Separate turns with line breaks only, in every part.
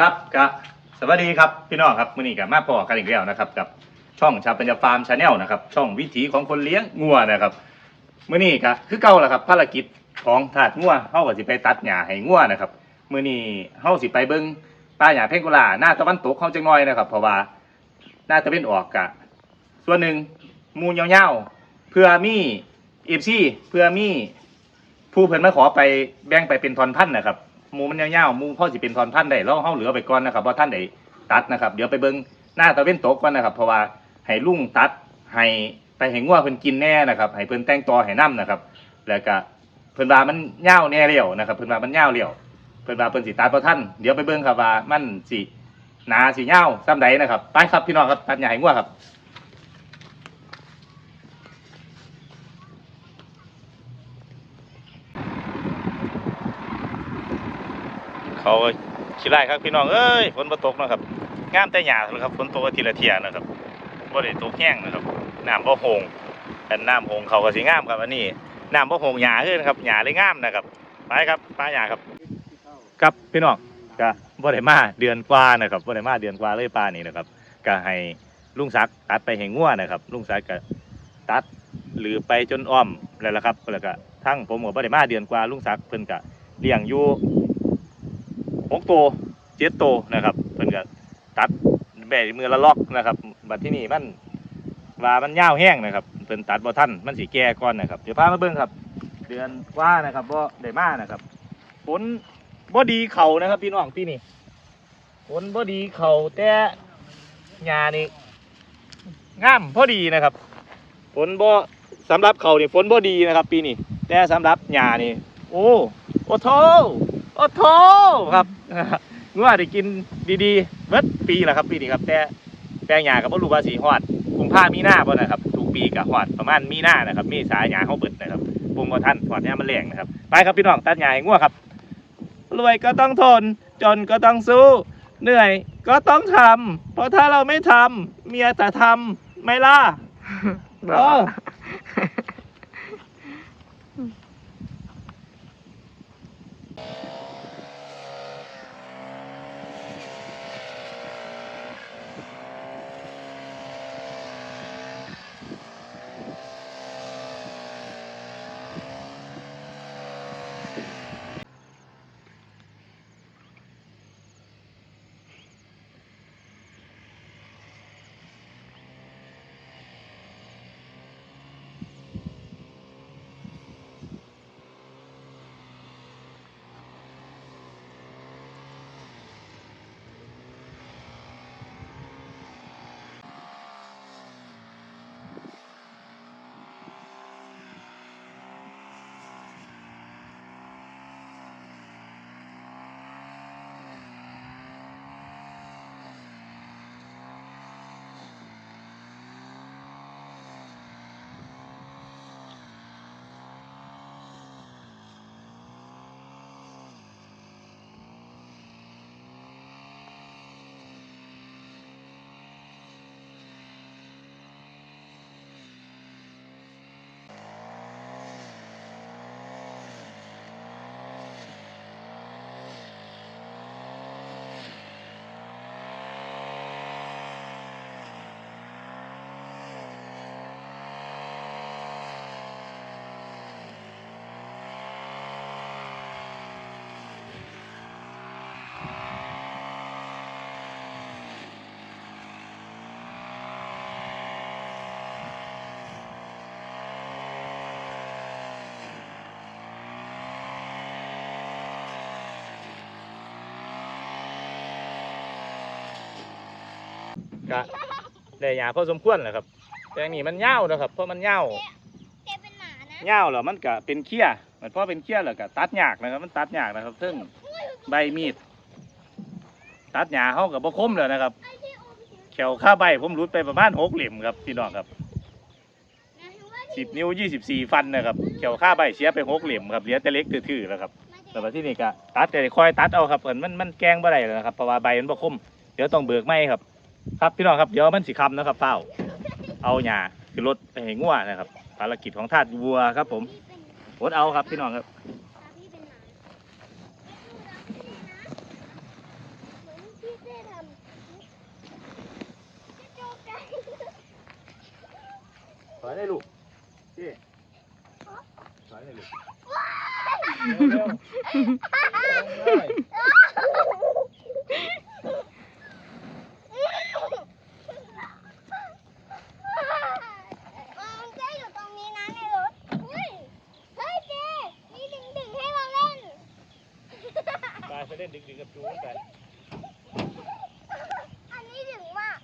ครับกะสวัสดีครับพี่น้องครับมื้อนี้กับมาพอกันอีกแล้วนะครับกับช่องชาปัญญาฟาร์มชาแนลนะครับช่องวิถีของคนเลี้ยงงัวนะครับมื้อนี้กะคือเก่าแล้วครับภารกิจของถาดงัวเฮาก็สิไปตัดหญ้าให้งัวนะครับมื้อนี้เฮาสิไปเบิ่งป่าหญ้าเพงกุลาหน้าตะวันตกเฮาจังน้อยนะครับเพราะว่าหน้าตะวันออกกะส่วนหนึ่งมูยาวๆเพื่อมีเอฟซีเพื่อมีผู้เพิ่นมาขอไปแบ่งไปเป็นทอนพันธ์นะครับ หมูมันยาวๆหมูพ่อสิเป็นทอนพันธุ์ได้เราเฮาเหลือไปก่อนนะครับว่าท่านใดตัดนะครับ เดี๋ยวไปเบิ่งหน้าตะเว้นตกก่อนนะครับ เพราะว่าให้ลุงตัดให้ไปให้งัวเพิ่นกินแน่นะครับให้เพิ่นแต่งตัวให้น้ำนะครับ แล้วก็เพิ่นว่ามันยาวแน่เลี้ยวนะครับเพิ่นว่ามันยาวเลี้ยวเพิ่นว่าเพิ่นสิตัดบ่ทันเดี๋ยวไปเบิ่งครับว่ามันสิหนาสิยาวซ้ำใดนะครับไปครับพี่น้องครับตัดหญ้าให้งัวครับ เขาก็ขี้ไล่ครับพี่น้องเอ้ยฝนบ่ตกนะครับงามแต่หยาเท่านั้นครับฝนตกทีละเทียนะครับบ่ได้ตกแห้งนะครับน้ำบ่หงแต่น้ำหงเขาก็สิงามครับอันนี้น้ำบ่หงหญ้าคือนครับหญ้าเลยงามนะครับไปครับป้าหญ้าครับครับพี่น้องก็บ่ได้มาเดือนกว่านะครับบ่ได้มาเดือนกว่าเลยป้านี่นะครับก็ให้ลุงศักดิ์ตัดไปให้งัวนะครับลุงศักดิ์ก็ตัดหรือไปจนอ้อมแล้วละครับแล้วก็ทั้งผมก็บ่ได้มาเดือนกว่าลุงศักดิ์เพิ่นก็เลี้ยงอยู่ หกตัวเจ็ดตัวนะครับเพิ่นก็ตัดแบะมือละล็อกนะครับบัดที่นี่มันว่ามันยาวแห้งนะครับเพิ่นตัดบ่ทันมันสิแก่ก่อนนะครับเดี๋ยวพามาเบิ่งครับ เดือนว่านะครับบ่ได้มานะครับฝนบ่ดีเข่านะครับพี่น้องพี่นี่ฝนบ่ดีเข่าแต่หญ้านี่งามพอดีนะครับฝนบ่สำหรับเขานี่ฝนบ่ดีนะครับ ปีนี้แต่สำหรับหญ้านี่โอ้โอ้โท โอ้โถครับงัวได้กินดีๆเบิดปีแหละครับปีนี้ครับ แต่แปลงหญ้ากับบ่รู้ว่าสีฮอดกุมภามีนาบ่นะครับทุกปีกับฮอดประมาณมีนานะครับ มีสายหญ้าเฮาเบิดนะครับปรุงบ่ทันฮอดเนี่ยามมันแรงนะครับไปครับพี่น้องตัดหญ้าให้งัวครับ รวยก็ต้องทน จนก็ต้องสู้ เหนื่อยก็ต้องทำเพราะถ้าเราไม่ทำเมียแต่ทำไม่ล่ะเออ ก็ได้หยาพอสมควรแหละครับ แต่อันนี้มันเน่าวนะครับเพราะมันเน่าว
แกเป็นหมานะ
เน่าวแล้วมันก็เป็นเขี้ยมันพอเป็นเขี้ยแล้วก็ตัดยากนะครับ มันตัดยากนะครับซึ่งใบมีด ตัดหญ้าเขากับบ่คมเลยนะครับแขวค่าใบผมรุดไปประมาณหกเหลี่ยมครับพี่น้องครับสิบนิ้วยี่สิบสี่ฟันนะครับแขวค่าใบเสียไปหกเหลี่ยมครับเหลือแต่เล็กทื่อๆแล้วครับแต่ว่าที่นี่ก็ตัดแต่คอยตัดเอาครับเพิ่นมันมันแกงบ่ได้แล้วนะครับเพราะว่าใบมันบ่คมเดี๋ยวต้องเบิกไม้ครับ ครับพี่น้องครับเดี๋ยวมันสีคำนะครับเป้าเอาหยาขึ้นรถไปเหงัวนะครับภารกิจของทาสวัวครับ ผมรถเอาครับพี่น้องครับ
ส
อยเลยลูก
พี่สอยเลยลู
ก ไปไปเล่นดึงๆกับจูนไป
อันนี้ดึงมาก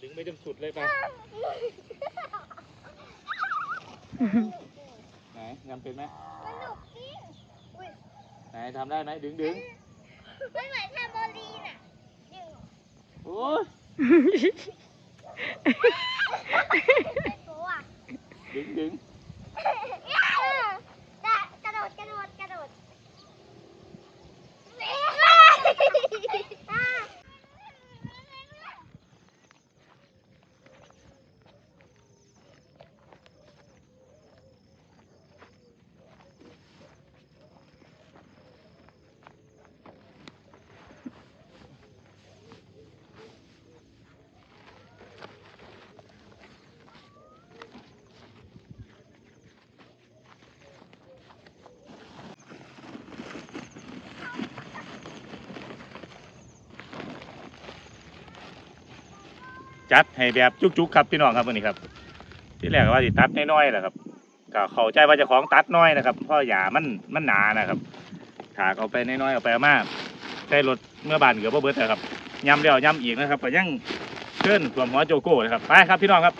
ดึงไปจนสุดเลยไปไหนงำเป็นไหม
สนุกจริงอุ้ย
ไหนทำได้ไหมดึงดึง
มันเหมือนแทมโบลีนอะดึง
โอ้ย
เป็นตัวอะ
ดึงดึง
แต่กระโดดกระโดดกระโดดอะ
จัดให้แบบจุกๆครับพี่น้องครับวันนี้ครับ ที่แรกว่าสิตัดน้อยๆแหละครับก็เข้าใจว่าจะของตัดน้อยนะครับเพราะหญ้ามันมันหนานะครับถากเอาไปน้อยๆเอาไปเอามาใช้รถเมื่อบานเกือบเบิดนะครับย้ำแล้วย้ำอีกนะครับก็ยังเชิญสวมหัวโจโก้นะครับไปครับพี่น้องครับ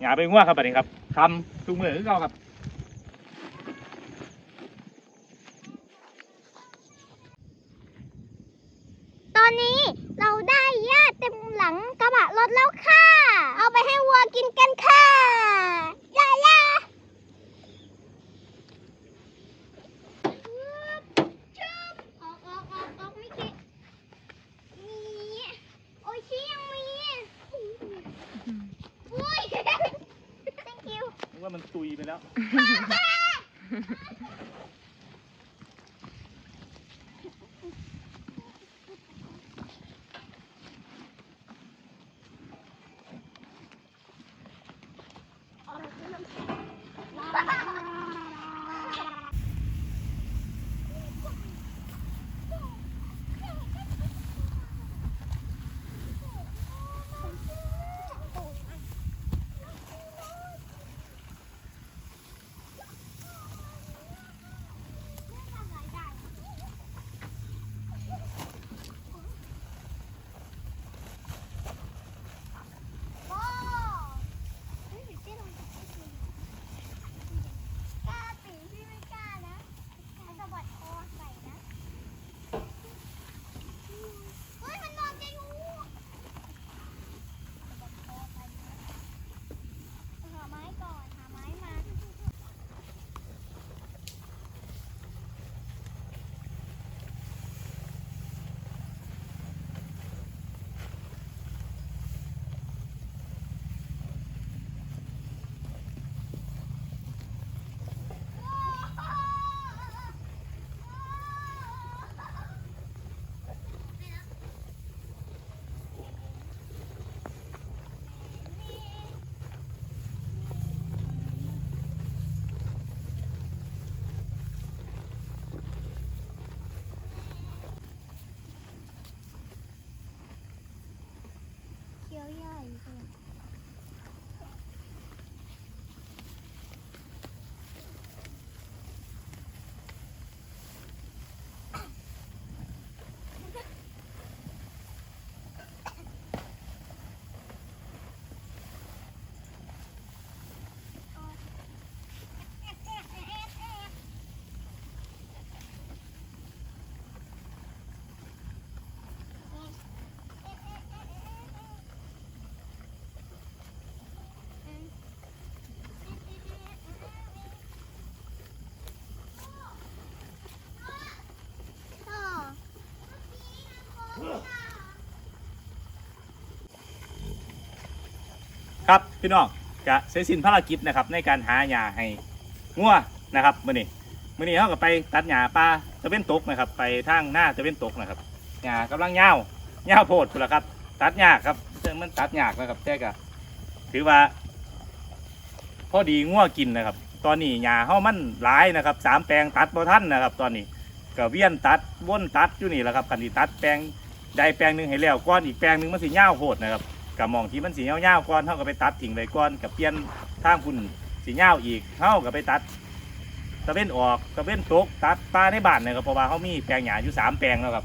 หญ้าไปง่วครับบัดนี้ครับทำทุกมือคือเก่าครับ
ตอนนี้เราได้หญ้าเต็มหลัง ถแล้วค่ะ เอาไปให้วัวกินกันค่ะย่าย่าชึบออกออกออกออกไม่เก็บมีโอ้ยชี้ยังมีอุ้ย thank you
ว่ามันตุยไปแล้ว
โอ้เฮ้ยเจ๊ลองกล้าตีพี่ไม่กล้านะกล้าสะบัดคอใส่นะเฮ้ยมันนอนจะอยู่สะบัดคอใส่นะหาไม้ก่อนหาไม้มา เคี้ย
ครับพี่น้องจะเสร็จสิ้นภารกิจนะครับในการหาหญ้าให้งัวนะครับมื้อนี้มื้อนี้เราก็ไปตัดหญ้าป่าตะเวนตกนะครับไปทางหน้าตะเวนตกนะครับหญ้ากำลังยาวยาวโพดพุ่นละครับ ตัดยาครับซึ่งมันตัดยานะครับแต่ก็ถือว่าพอดีงัวกินนะครับ ตอนนี้หญ้าเฮามันหลายนะครับสามแปลงตัดบ่ทันนะครับ ตอนนี้ก็เวียนตัดวนตัดอยู่นี่แหละครับคันที่ตัดแปลงใดแปลงหนึงให้แล้วก้อนอีกแปลงหนึงมันสิยาวโพดนะครับ ก็มองที่มันสิยาๆก่อนเฮาก็ไปตัดทิ้งไว้ก่อนก็เปลี่ยนทางพุ่นสิยาอีกเฮาก็ไปตัดตะเว้นออกตะเว้นตกตัดปลาในบ้านนะครับเพราะว่าเฮามีแปลงหญ้าอยู่สามแปลงแล้วครับ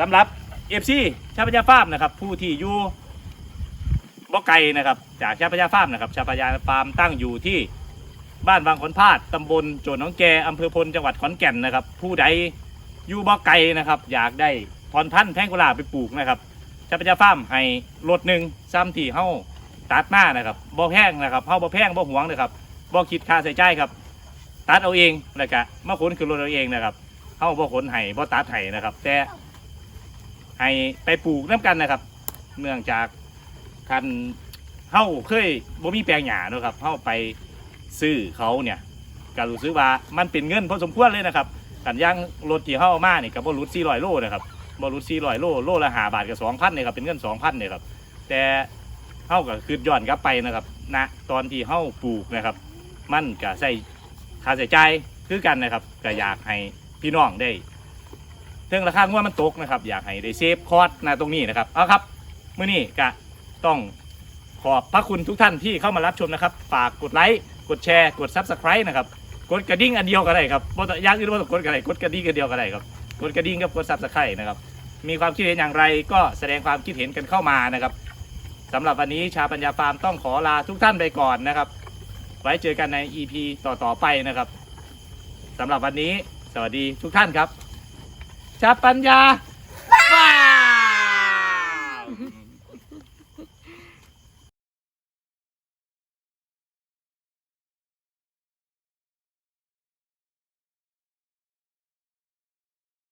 สำหรับ FC ชาพญาฟาร์มนะครับ ผู้ที่อยู่บ่ไกลนะครับ จากชาพญาฟาร์มนะครับชาพญาฟาร์มตั้งอยู่ที่บ้านวังขนพาดตำบลโจนน้องแกอำเภอพลจังหวัดขอนแก่นนะครับ ผู้ใดอยู่บ่ไกลนะครับ อยากได้พรพันธุ์แพงกุหลาบไปปลูกนะครับ ชาพญาฟาร์มให้รถหนึ่งซ้ำที่เฮาตัดมานะครับบ่แพงนะครับเฮาบ่แพงบ่หวงนะครับบ่คิดค่าใช้จ่ายครับ ตัดเอาเองแล้วก็มาขนขึ้นรถเอาเองนะครับเฮาบ่ขนให้บ่ตัดให้นะครับ แต่ให้ไปปลูกน้ำกันนะครับ เนื่องจากคันเฮาเคยบ่มีแปลงหญ้าเนอะครับเฮาไปซื้อเขาเนี่ยก็รู้สึกว่ามันเป็นเงินพอสมควรเลยนะครับกันย่างรถที่เฮาเอามานี่ก็บ่รุด400โลนะครับ บ่รุด400โลโลละ5บาทก็2,000เนี่ยครับเป็นเงิน2,000เนี่ยครับแต่เฮาก็คือย้อนกลับไปนะครับณตอนที่เฮาปลูกนะครับ มันก็ใช้ค่าใช้จ่ายคือกันนะครับก็อยากให้พี่น้องได้เรื่องราคาว่ามันตกนะครับ อยากให้ได้เซฟคอร์สนะตรงนี้นะครับเอาครับเมื้อนี้ก็ต้องขอบพระคุณทุกท่านที่เข้ามารับชมนะครับ ฝากกดไลค์กดแชร์กด Subscribe นะครับ กดกระดิ่งอันเดียวก็ได้ครับบ่ต้องอยางอื่นว่าต้องกดกระดิ่งกดกระดิ่งอันเดียวก็ได้ครับ กดกระดิ่งกับกดซับสไครต์นะครับ มีความคิดเห็นอย่างไรก็แสดงความคิดเห็นกันเข้ามานะครับสำหรับวันนี้ชาปัญญาฟาร์มต้องขอลาทุกท่านไปก่อนนะครับ ไว้เจอกันใน EP ต่อๆไปนะครับสำหรับวันนี้ สวัสดีทุกท่านครับ ชาปัญญา